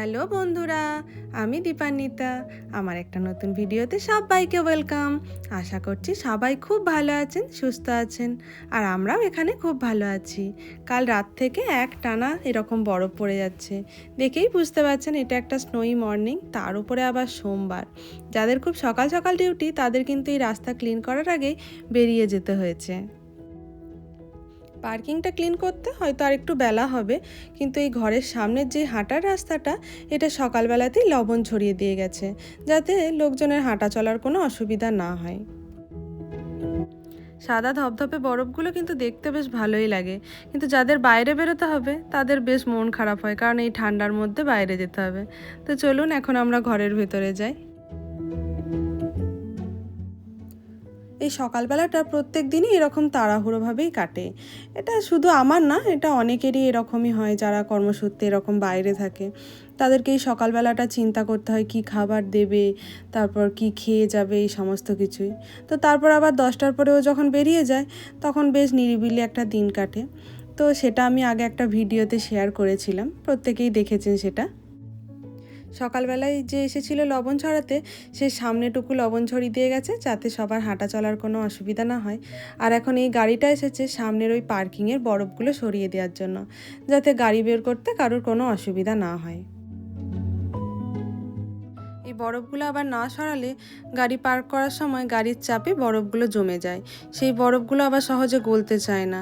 Hello বন্ধুরা, আমি দীপান্বিতা। আমার একটা নতুন ভিডিওতে সবাইকে ওয়েলকাম। আশা করছি সবাই খুব ভালো আছেন, সুস্থ আছেন, আর আমরাও এখানে খুব ভালো আছি। কাল রাত থেকে এক টানা এরকম বরফ পড়ে যাচ্ছে। দেখেই বুঝতে পারছেন এটা একটা স্নোই মর্নিং তার উপরে আবার সোমবার। যাদের খুব সকাল সকাল ডিউটি তাদের কিন্তু এই রাস্তা ক্লিন করার আগেই বেরিয়ে যেতে হয়েছে। পার্কিংটা ক্লিন করতে হয়তো আর একটু বেলা হবে, কিন্তু এই ঘরের সামনের যে হাঁটার রাস্তাটা, এটা সকালবেলাতেই লবণ ছড়িয়ে দিয়ে গেছে, যাতে লোকজনের হাঁটা চলার কোনো অসুবিধা না হয়। সাদা ধপধপে বরফগুলো কিন্তু দেখতে বেশ ভালোই লাগে, কিন্তু যাদের বাইরে বেরোতে হবে, তাদের বেশ মন খারাপ হয়, কারণ এই ঠান্ডার মধ্যে বাইরে যেতে হবে। তো চলুন, এখন আমরা ঘরের ভেতরে যাই। এই সকালবেলাটা প্রত্যেক দিনই এরকম তাড়াহুড়োভাবেই কাটে। এটা শুধু আমার না, এটা অনেকেরই এরকমই হয় যারা কর্মসূত্রে এরকম বাইরে থাকে। তাদেরকে এই সকালবেলাটা চিন্তা করতে হয়, কি খাবার দেবে, তারপর কি খেয়ে যাবে, এই সমস্ত কিছুই। তো তারপর আবার দশটার পরেও যখন বেরিয়ে যায়, তখন বেশ নিরিবিলি একটা দিন কাটে। তো সেটা আমি আগে একটা ভিডিওতে শেয়ার করেছিলাম, প্রত্যেকেই দেখেছেন সেটা। সকালবেলায় যে এসেছিল লবণ ছড়াতে, সে সামনেটুকু লবণ ছড়িয়ে দিয়ে গেছে যাতে সবার হাঁটা চলার কোনো অসুবিধা না হয়। আর এখন এই গাড়িটা এসেছে সামনের ওই পার্কিংয়ের বরফগুলো সরিয়ে দেওয়ার জন্য, যাতে গাড়ি বের করতে কারোর কোনো অসুবিধা না হয়। এই বরফগুলো আবার না সরালে গাড়ি পার্ক করার সময় গাড়ির চাপে বরফগুলো জমে যায়। সেই বরফগুলো আবার সহজে গলতে চায় না।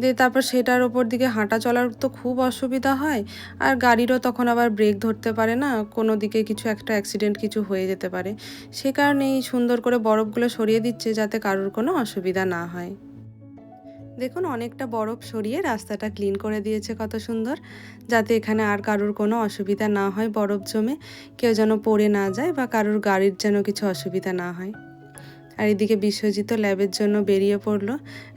দিয়ে তারপর সেটার ওপর দিকে হাঁটা চলার তো খুব অসুবিধা হয়। আর গাড়িরও তখন আবার ব্রেক ধরতে পারে না, কোনো দিকে কিছু একটা অ্যাক্সিডেন্ট কিছু হয়ে যেতে পারে। সে কারণেই সুন্দর করে বরফগুলো সরিয়ে দিচ্ছে যাতে কারোর কোনো অসুবিধা না হয়। দেখুন, অনেকটা বরফ সরিয়ে রাস্তাটা ক্লিন করে দিয়েছে কত সুন্দর। যাতে এখানে আর কারোর কোনো অসুবিধা না হয় বরফ জমে। কেউ যেন পড়ে না যায় বা কারোর গাড়ির যেন কিছু অসুবিধা না হয়। আর এদিকে বিশ্বজিৎ ল্যাবের জন্য বেরিয়ে পড়ল।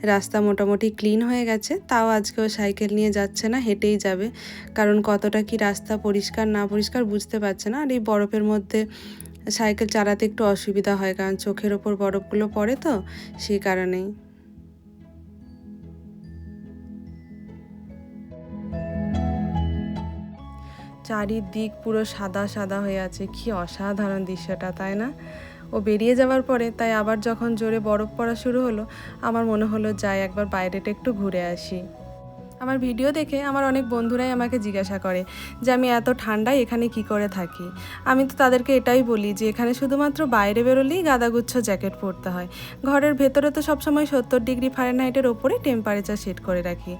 রাস্তা মোটামুটি ক্লিন হয়ে গেছে। তাও আজকেও সাইকেল নিয়ে যাচ্ছে না, হেঁটেই যাবে। কারণ কতটা কি রাস্তা পরিষ্কার না পরিষ্কার বুঝতে পারছে না। আর এই বরফের মধ্যে সাইকেল চালাতে একটু অসুবিধা হয়, কারণ চোখের ওপর বরফগুলো পড়ে তো সেই কারণেই। চারিদিক পুরো সাদা সাদা হয়ে আছে। কি অসাধারণ দৃশ্যটা, তাই না? ও বেরিয়ে যাওয়ার পরে, তাই আবার যখন জোরে বরফ পড়া শুরু হলো, আমার মনে হলো, যাই, একবার বাইরেটা একটু ঘুরে আসি। আমার ভিডিও দেখে আমার অনেক বন্ধুরাই আমাকে জিজ্ঞাসা করে যে আমি এত ঠান্ডায় এখানে কি করে থাকি। আমি তো তাদেরকে এটাই বলি যে এখানে শুধুমাত্র বাইরে বেরোলেই গাদাগুচ্ছ জ্যাকেট পরতে হয়। ঘরের ভেতরে তো সবসময় সত্তর ডিগ্রি ফারেনহাইটের ওপরে টেম্পারেচার সেট করে রাখি।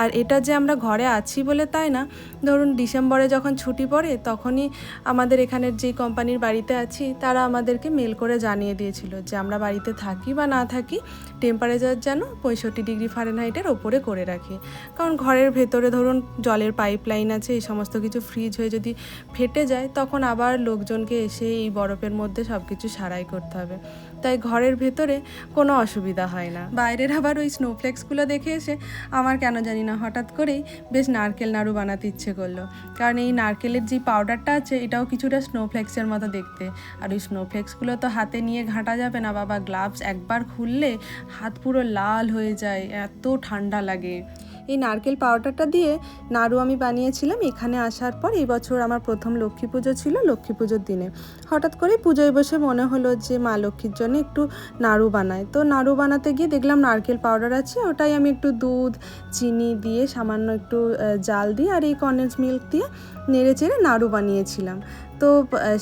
আর এটা যে আমরা ঘরে আছি বলে তাই না, ধরুন ডিসেম্বরে যখন ছুটি পড়ে তখনই আমাদের এখানের যেই কোম্পানির বাড়িতে আছি তারা আমাদেরকে মেল করে জানিয়ে দিয়েছিল যে আমরা বাড়িতে থাকি বা না থাকি টেম্পারেচার যেন পঁয়ষট্টি ডিগ্রি ফারেনহাইটের ওপরে করে রাখি। কারণ ঘরের ভেতরে ধরুন জলের পাইপ লাইন আছে, এই সমস্ত কিছু ফ্রিজ হয়ে যদি ফেটে যায়, তখন আবার লোকজনকে এসে এই বরফের মধ্যে সব কিছু সারাই করতে হবে। তাই ঘরের ভেতরে কোনো অসুবিধা হয় না। বাইরের আবার ওই স্নোফ্লেক্সগুলো দেখে এসে আমার কেন জানি না, হঠাৎ করেই বেশ নারকেল নাড়ু বানাতে ইচ্ছে করল। কারণ এই নারকেলের যে পাউডারটা আছে, এটাও কিছুটা স্নোফ্লেক্সের মতো দেখতে। আর ওই স্নোফ্লেক্সগুলো তো হাতে নিয়ে ঘাঁটা যাবে না, বাবা। গ্লাভস একবার খুললে হাত পুরো লাল হয়ে যায়, এত ঠান্ডা লাগে। এই নারকেল পাউডারটা দিয়ে নাড়ু আমি বানিয়েছিলাম। এখানে আসার পর এই বছর আমার প্রথম লক্ষ্মী পুজো ছিল লক্ষ্মী পুজোর দিনে। হঠাৎ করে পুজোয় বসে মনে হলো যে মা লক্ষ্মীর জন্য একটু নাড়ু বানাই তো নাড়ু বানাতে গিয়ে দেখলাম নারকেল পাউডার আছে, ওটাই আমি একটু দুধ, চিনি দিয়ে সামান্য একটু জাল দিয়ে আর এই কন্ডেন্স মিল্ক দিয়ে নেড়ে চেড়ে নাড়ু বানিয়েছিলাম। তো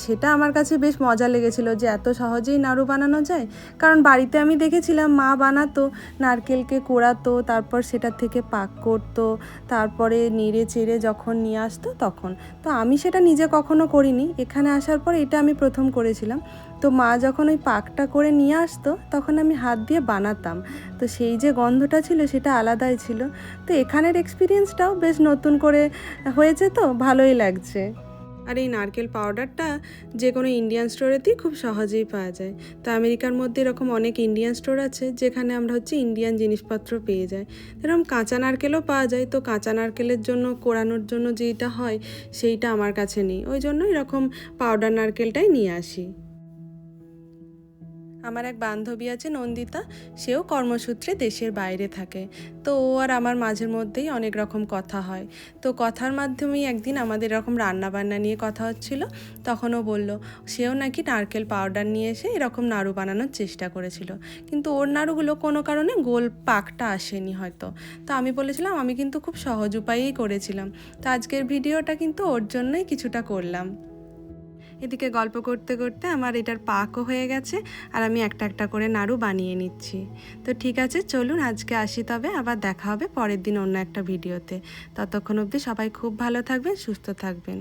সেটা আমার কাছে বেশ মজা লেগেছিল যে এত সহজেই নাড়ু বানানো যায়। কারণ বাড়িতে আমি দেখেছিলাম, মা বানাতো, নারকেলকে কোড়াতো, তারপর সেটার থেকে পাক করতো, তারপরে নেড়ে চেড়ে যখন নিয়ে আসতো তখন। তো আমি সেটা নিজে কখনো করিনি। এখানে আসার পর এটা আমি প্রথম করেছিলাম। তো মা যখন ওই পাকটা করে নিয়ে আসতো, তখন আমি হাত দিয়ে বানাতাম। তো সেই যে গন্ধটা ছিল, সেটা আলাদাই ছিল। তো এখানের এক্সপিরিয়েন্সটাও বেশ নতুন করে হয়েছে তো, ভালোই লাগছে। আর এই নারকেল পাউডারটা যে কোনো ইন্ডিয়ান স্টোরেতেই খুব সহজেই পাওয়া যায়। তো আমেরিকার মধ্যে এরকম অনেক ইন্ডিয়ান স্টোর আছে, যেখানে আমরা হচ্ছে ইন্ডিয়ান জিনিসপত্র পেয়ে যাই। এরকম কাঁচা নারকেলও পাওয়া যায়, তো কাঁচা নারকেলের জন্য কোড়ানোর জন্য যেটা হয়, সেইটা আমার কাছে নেই। ওই জন্য এরকম পাউডার নারকেলটাই নিয়ে আসি। আমার এক বান্ধবী আছে নন্দিতা, সেও কর্মসূত্রে দেশের বাইরে থাকে। তো ও আর আমার মাঝের মধ্যেই অনেক রকম কথা হয়। তো কথার মাধ্যমেই একদিন আমাদের এরকম রান্নাবান্না নিয়ে কথা হচ্ছিল। তখন ও বলল, সেও নাকি নারকেল পাউডার নিয়ে এসে এরকম নাড়ু বানানোর চেষ্টা করেছিল। কিন্তু ওর নাড়ুগুলো কোনো কারণে গোল পাকটা আসেনি হয়তো। তো আমি বলেছিলাম, আমি কিন্তু খুব সহজ উপায়েই করেছিলাম। তো আজকের ভিডিওটা কিন্তু ওর জন্যই কিছুটা করলাম। এদিকে গল্প করতে করতে আমার এটার পাকও হয়ে গেছে আর আমি একটা একটা করে নাড়ু বানিয়ে নিচ্ছি। তো ঠিক আছে, চলুন আজকে আসি তবে, আবার দেখা হবে পরের দিন অন্য একটা ভিডিওতে। ততক্ষণ অবধি সবাই খুব ভালো থাকবেন, সুস্থ থাকবেন।